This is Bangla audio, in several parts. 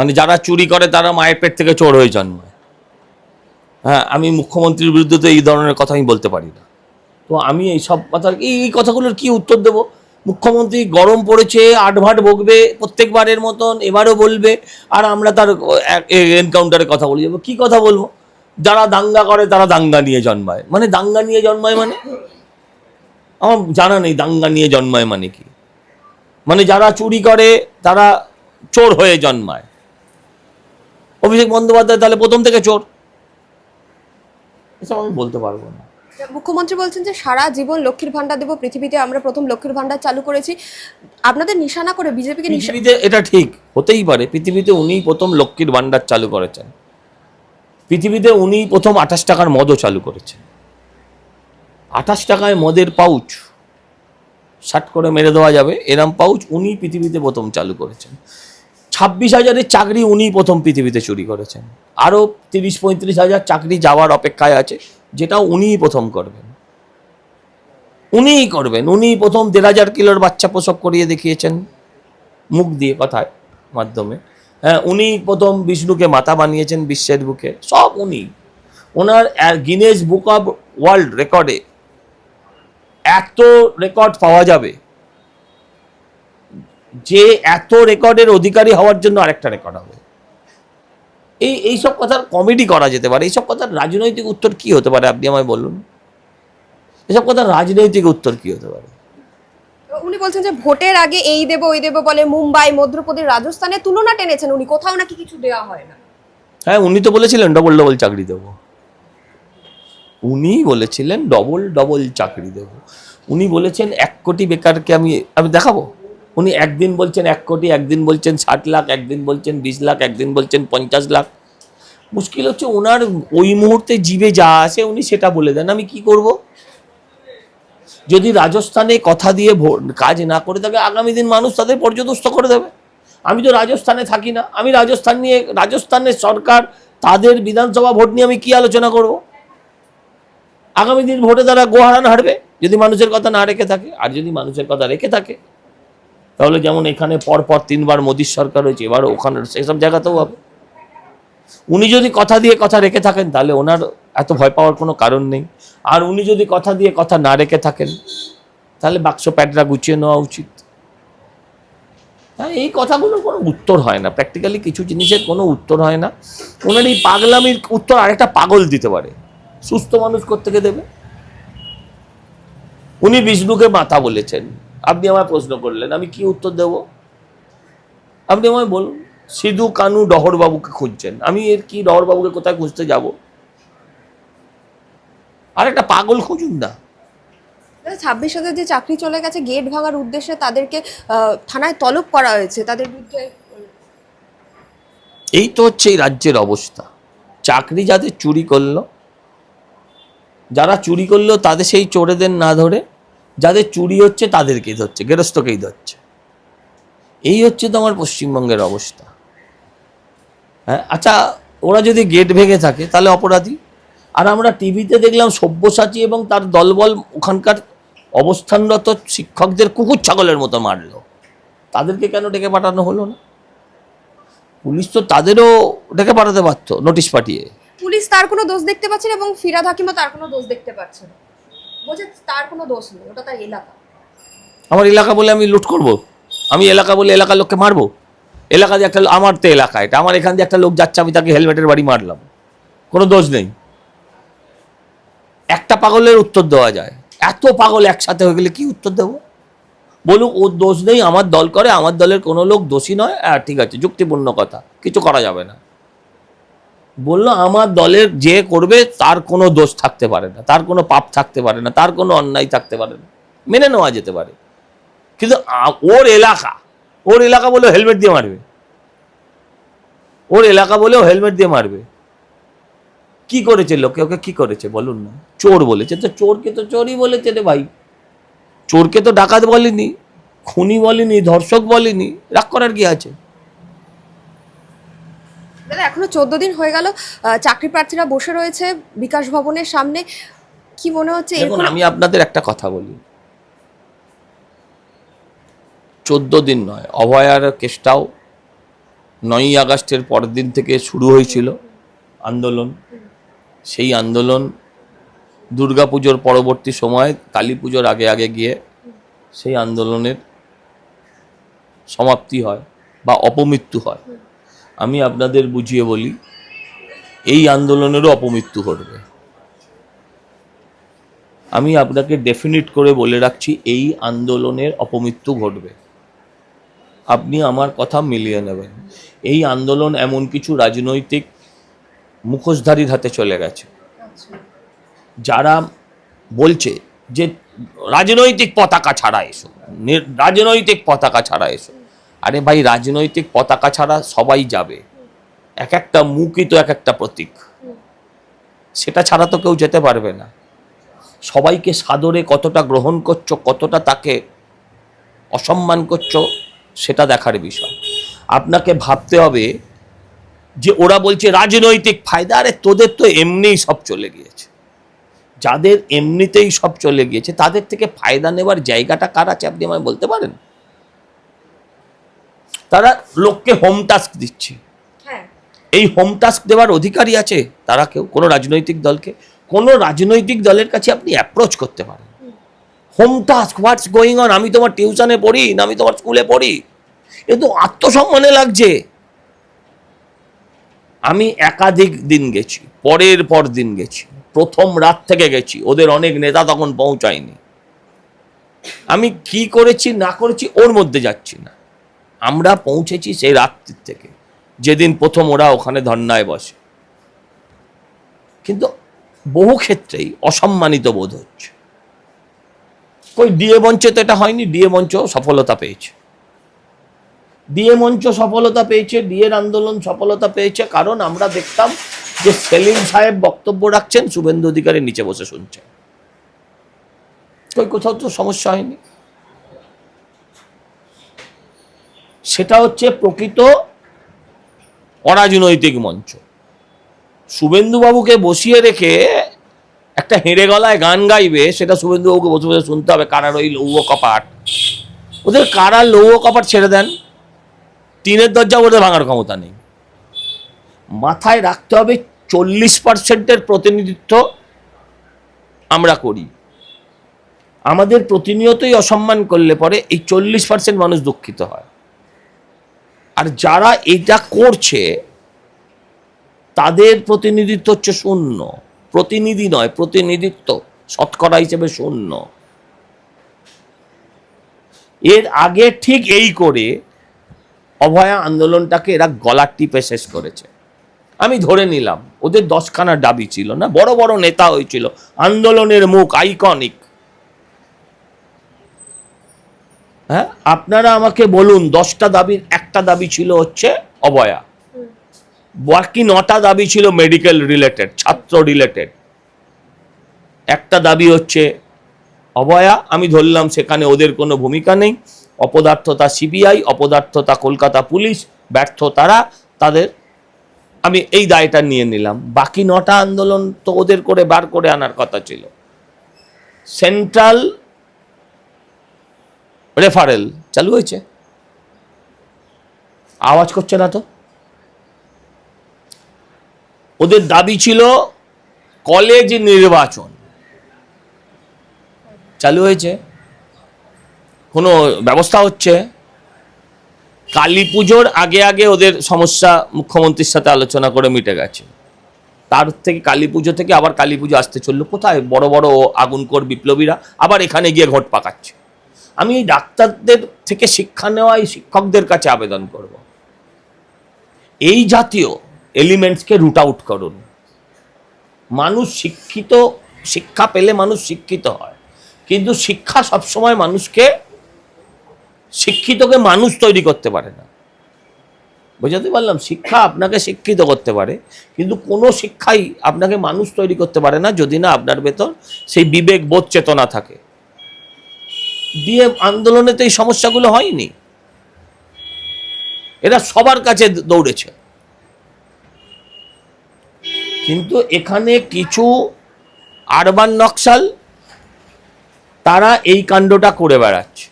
মানে যারা চুরি করে তারা মায়ের পেট থেকে চোর হয়ে জন্মায়। হ্যাঁ আমি মুখ্যমন্ত্রীর বিরুদ্ধে তো এই ধরনের কথা আমি বলতে পারি না। তো আমি এই সব কথা, এই কথাগুলোর কি উত্তর দেব? মুখ্যমন্ত্রী গরম পড়েছে, আটভাট বকবে, প্রত্যেকবারের মতন এবারও বলবে, আর আমরা তার এনকাউন্টারে কথা বলে যাব। কি কথা বলব? যারা দাঙ্গা করে তারা দাঙ্গা নিয়ে জন্মায়। মানে দাঙ্গা নিয়ে জন্মায় মানে? আমার জানা নেই, দাঙ্গা নিয়ে জন্মায় মানে কি? মানে যারা চুরি করে তারা চোর হয়ে জন্মায়। অভিষেক বন্দ্যোপাধ্যায় তাহলে প্রথম থেকে চোর। এসব আমি বলতে পারব না। মুখ্যমন্ত্রী বলছেন যে সারা জীবন লক্ষ্মীর ভান্ডার দেবো পৃথিবীতে আমরা প্রথম লক্ষ্মীর ভান্ডার চালু করেছি। আপনাদের নিশানা করে বিজেপিকে পৃথিবীতে এটা ঠিক হতেই পারে পৃথিবীতে উনিই প্রথম লক্ষ্মীর ভান্ডার চালু করেছেন। পৃথিবীতে উনিই প্রথম আঠাশ টাকার মদও চালু করেছেন। আঠাশ টাকায় মদের পাউচ ষাট করে মেরে দেওয়া যাবে এরম পাউচ উনি পৃথিবীতে প্রথম চালু করেছেন। ছাব্বিশ হাজারের চাকরি উনি প্রথম পৃথিবীতে চুরি করেছেন। আরও তিরিশ পঁয়ত্রিশ হাজার চাকরি যাওয়ার অপেক্ষায় আছে যেটা উনিই প্রথম করবেন। উনিই করবেন, উনিই প্রথম দেড় হাজার কিলোর বাচ্চা প্রসব করিয়ে দেখিয়েছেন, মুখ দিয়ে কথায় মাধ্যমে। হ্যাঁ উনি প্রথম বিষ্ণুকে মাতা বানিয়েছেন, বিশ্বের বুকে, সব উনি ওনার গিনেস বুক অফ ওয়ার্ল্ড রেকর্ডে এত রেকর্ড পাওয়া যাবে। যে এত রেকর্ডের অধিকারী হওয়ার জন্য আরেকটা রেকর্ড হবে। এই এইসব কথার কমেডি করা যেতে পারে। এইসব কথার রাজনৈতিক উত্তর কি হতে পারে আপনি আমায় বলুন। এসব কথার রাজনৈতিক উত্তর কি হতে পারে? উনি বলছেন যে ভোটের আগে এই দেবো ওই দেবো বলে মুম্বাই মধ্যপ্রদেশ রাজস্থানে তুলনা টেনেছেন উনি। কোথাও নাকি কিছু দেওয়া হয় না। হ্যাঁ উনি তো বলেছিলেন ডবল ডবল চাকরি দেবো। উনি বলেছিলেন ডবল ডবল চাকরি দেবো। উনি বলেছেন এক কোটি বেকারকে আমি আমি দেখাবো? উনি একদিন বলছেন এক কোটি, একদিন বলছেন ষাট লাখ, একদিন বলছেন বিশ লাখ, একদিন বলছেন পঞ্চাশ লাখ। মুশকিল হচ্ছে ওনার ওই মুহূর্তে জীবে যা আছে উনি সেটা বলে দেন। আমি কি করব? যদি রাজস্থানে কথা দিয়ে কাজ না করে থাকে, আগামী দিন মানুষ তাদের পর্যদস্ত করে দেবে। আমি তো রাজস্থানে থাকি না। আমি রাজস্থান নিয়ে, রাজস্থানের সরকার, তাদের বিধানসভা ভোট নিয়ে আমি কি আলোচনা করব? আগামী দিন ভোটে তারা গোহারান হারবে, যদি মানুষের কথা না রেখে থাকে। আর যদি মানুষের কথা রেখে থাকে তাহলে যেমন এখানে পরপর তিনবার মোদির সরকার হয়েছে এবার ওখানে সেসব জায়গাতেও হবে। উনি যদি কথা দিয়ে কথা রেখে থাকেন, তাহলে ওনার এত ভয় পাওয়ার কোনো কারণ নেই। আর উনি যদি কথা দিয়ে কথা না রেখে থাকেন, তাহলে বাক্স প্যাডরা গুছিয়ে নেওয়া উচিত। হ্যাঁ এই কথাগুলোর কোনো উত্তর হয় না। প্র্যাকটিক্যালি কিছু জিনিসের কোনো উত্তর হয় না। ওনার এই পাগলামির উত্তর আরেকটা পাগল দিতে পারে। সুস্থ মানুষ কোত্থেকে দেবে? উনি বিষ্ণুকে মাথা বলেছেন। আপনি আমায় প্রশ্ন করলেন আমি কি উত্তর দেব? আপনি আমায় বলুন সিধু কানু ডহরবাবুকে খুঁজছেন আমি এর কি ডহরবাবুকে কোথায় খুঁজতে যাব? আর একটা পাগল খুঁজুন না। ছাব্বিশ হাজার যে চাকরি চলে গেছে গেট ভাঙার উদ্দেশ্যে তাদেরকে থানায় তলব করা হয়েছে তাদের বিরুদ্ধে এই তো হচ্ছে এই রাজ্যের অবস্থা। চাকরি যাদের চুরি করল যারা চুরি করল তাদের সেই চোরেদের না ধরে যাদের চুরি হচ্ছে, তাদেরকেই ধরছে, গেরস্তকেই ধরছে। এই হচ্ছে তো আমার পশ্চিমবঙ্গের অবস্থা। হ্যাঁ আচ্ছা ওরা যদি গেট ভেঙে থাকে, তাহলে অপরাধী? আর আমরা টিভিতে দেখলাম সব্যসাচী এবং তার দলবল ওখানকার অবস্থানরত শিক্ষকদের কুকুর ছাগলের মতো মারলো। তাদেরকে কেন ডেকে পাঠানো হলো না? পুলিশ তো তাদেরও ডেকে পাঠাতে পারতো নোটিশ পাঠিয়ে। পুলিশ তার কোনো দোষ দেখতে পাচ্ছে না এবং ফিরাদ হাকিমও তার কোনো দোষ দেখতে পাচ্ছে না। বলছে তার কোনো দোষ নেই, ওটা তার এলাকা। আমার এলাকা বলে আমি লুট করব? আমি এলাকা বলে এলাকার লোককে মারবো? এলাকা দিয়ে একটা আমার তো এলাকা এটা। আমার এখান দিয়ে একটা লোক যাচ্ছে, আমি তাকে হেলমেটের বাড়ি মারলাম। কোনো দোষ নেই। একটা পাগলের উত্তর দেওয়া যায়। এত পাগল একসাথে হয়ে গেলে কি উত্তর দেবো? বলুক, ওর দোষ নেই, আমার দল করে, আমার দলের কোনো লোক দোষী নয়। ঠিক আছে, যুক্তিপূর্ণ কথা। কিছু করা যাবে না। বলল, আমার দলের যে করবে, তার কোনো দোষ থাকতে পারে না। তার কোনো পাপ থাকতে পারে না। তার কোনো অন্যায় থাকতে পারে না। মেনে নেওয়া যেতে পারে। কিন্তু ওর এলাকা ওর এলাকা বলেও হেলমেট দিয়ে মারবে। ওর এলাকা বলেও হেলমেট দিয়ে মারবে। কি করেছে লোকে? ওকে কি করেছে? বলুন না। চোর বলেছে। তো চোরকে তো চোরই বলেছে রে ভাই। চোরকে তো ডাকাত বলেনি, খুনি বলেনি, ধর্ষক বলেনি। রাগ করার কি আছে? দাদা এখনও চোদ্দ দিন হয়ে গেল চাকরি প্রার্থীরা বসে রয়েছে বিকাশ ভবনের সামনে। কি মনে হচ্ছে দেখুন আমি আপনাদের একটা কথা বলি। চোদ্দ দিন নয় অভয়ার কেসটাও নয়ই আগস্টের পরের দিন থেকে শুরু হয়েছিল আন্দোলন। সেই আন্দোলন দুর্গাপুজোর পরবর্তী সময় কালী পুজোর আগে আগে গিয়ে সেই আন্দোলনের সমাপ্তি হয় বা অপমৃত্যু হয়। আমি আপনাদের বুঝিয়ে বলি, এই আন্দোলনেরও অপমৃত্যু ঘটবে। আমি আপনাকে ডেফিনিট করে বলে রাখছি, এই আন্দোলনের অপমৃত্যু ঘটবে। আপনি আমার কথা মিলিয়ে নেবেন। এই আন্দোলন এমন কিছু রাজনৈতিক মুখোশধারীর হাতে চলে গেছে। যারা বলছে যে রাজনৈতিক পতাকা ছাড়া এসো রাজনৈতিক পতাকা ছাড়া এসো। আরে ভাই, রাজনৈতিক পতাকা ছাড়া সবাই যাবে। এক একটা মুখই তো এক একটা প্রতীক। সেটা ছাড়া তো কেউ যেতে পারবে না। সবাইকে সাদরে কতটা গ্রহণ করছ, কতটা তাকে অসম্মান করছ, সেটা দেখার বিষয়। আপনাকে ভাবতে হবে যে ওরা বলছে রাজনৈতিক ফায়দা, আরে তোদের তো এমনিই সব চলে গিয়েছে। যাদের এমনিতেই সব চলে গিয়েছে, তাদের থেকে ফায়দা নেবার জায়গাটা কার আছে, আপনি আমায় বলতে পারেন? তারা লোককে হোম টাস্ক দিচ্ছে। হ্যাঁ। এই হোম টাস্ক দেওয়ার অধিকারী আছে? তারা কেউ? কোনো রাজনৈতিক দলকে? কোনো রাজনৈতিক দলের কাছে আপনি অ্যাপ্রোচ করতে পারেন। Home task what's going on আমি তোমার টিউশনে পড়ি না আমি তোমার স্কুলে পড়ি? এ তো আত্মসম্মানে লাগছে। আমি একাধিক দিন গেছি পরের পর দিন গেছি প্রথম রাত থেকে গেছি ওদের অনেক নেতা তখন পৌঁছায়নি। আমি কি করেছি না করেছি ওর মধ্যে যাচ্ছি না। আমরা পৌঁছেছি সেই রাত্রির থেকে, যেদিন প্রথম ওরা ওখানে ধর্নায় বসে। কিন্তু বহু ক্ষেত্রেই অসম্মানিত বোধ হচ্ছে। কই, ডিএ মঞ্চে তো এটা হয়নি, ডিএ মঞ্চ সফলতা পেয়েছে। ডিএ মঞ্চ সফলতা পেয়েছে, ডিএর আন্দোলন সফলতা পেয়েছে, কারণ আমরা দেখতাম যে সেলিম সাহেব বক্তব্য রাখছেন, শুভেন্দু অধিকারী নিচে বসে শুনছেন। কই, কোথাও তো সমস্যা হয়নি। সেটা হচ্ছে প্রকৃত অরাজনৈতিক মঞ্চ। শুভেন্দুবাবুকে বসিয়ে রেখে একটা হেঁড়ে গলায় গান গাইবে, সেটা শুভেন্দুবাবুকে বসে বসে শুনতে হবে কারার ওই লৌহ কপাট। ওদের কারার লৌহ কপাট ছেড়ে দেন? টিনের দরজা ওদের ভাঙার ক্ষমতা নেই। মাথায় রাখতে হবে চল্লিশ পার্সেন্টের প্রতিনিধিত্ব আমরা করি। আমাদের প্রতিনিয়তই অসম্মান করলে পরে এই চল্লিশ পার্সেন্ট মানুষ দুঃখিত হয়। আর যারা এটা করছে, তাদের প্রতিনিধিত্ব হচ্ছে শূন্য। প্রতিনিধি নয়, প্রতিনিধিত্ব, শতকরা হিসেবে শূন্য। এর আগে ঠিক এই করে অভয়া আন্দোলনটাকে এরা গলার টিপে শেষ করেছে। আমি ধরে নিলাম, ওদের দশখানা দাবি ছিল না, বড় বড় নেতা হয়েছিল, আন্দোলনের মুখ আইকনিক হ্যাঁ? আপনারা আমাকে বলুন, দশটা দাবির, একটা দাবি ছিল হচ্ছে অবয়া। বাকি নটা দাবি ছিল মেডিকেল রিলেটেড ছাত্র রিলেটেড একটা দাবি হচ্ছে অবয়া, আমি ধরলাম সেখানে ওদের কোনো ভূমিকা নেই। অপদার্থতা সিবিআই, অপদার্থতা কলকাতা পুলিশ, ব্যর্থ তারা, তাদের আমি এই দায়টা নিয়ে নিলাম। বাকি নটা আন্দোলন তো ওদের করে বার করে আনার কথা ছিল। সেন্ট্রাল রেফারেল চালু হয়েছে। আওয়াজ করছে না তো? ওদের দাবি ছিল কলেজ নির্বাচন। চালু হয়েছে। কোনো ব্যবস্থা হচ্ছে? কালী পুজোর আগে আগে ওদের সমস্যা মুখ্যমন্ত্রীর সাথে আলোচনা করে মিটে গেছে। তার থেকে কালী পুজো থেকে আবার কালী পুজো আসতে চলল। কোথায়? বড় বড় আগুন আগুনকর বিপ্লবীরা আবার এখানে গিয়ে ঘট পাকাচ্ছে। আমি এই ডাক্তারদের থেকে শিক্ষা নেওয়া এই শিক্ষকদের কাছে আবেদন করব। এই জাতীয় এলিমেন্টসকে রুট আউট করুন। মানুষ শিক্ষিত, শিক্ষা পেলে মানুষ শিক্ষিত হয়। কিন্তু শিক্ষা সবসময় মানুষকে, শিক্ষিতকে মানুষ তৈরি করতে পারে না। বোঝাতে পারলাম? শিক্ষা আপনাকে শিক্ষিত করতে পারে, কিন্তু কোনো শিক্ষাই আপনাকে মানুষ তৈরি করতে পারে না যদি না আপনার ভেতর সেই বিবেক বোধ চেতনা থাকে। দিয়ে আন্দোলনে তো এই সমস্যাগুলো হয়নি। এরা সবার কাছে দৌড়েছে। কিন্তু এখানে কিছু আরবান নকশাল, তারা এই কাণ্ডটা করে বেড়াচ্ছে।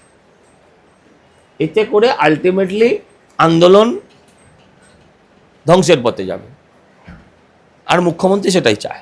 এতে করে আলটিমেটলি আন্দোলন ধ্বংসের পথে যাবে। আর মুখ্যমন্ত্রী সেটাই চায়।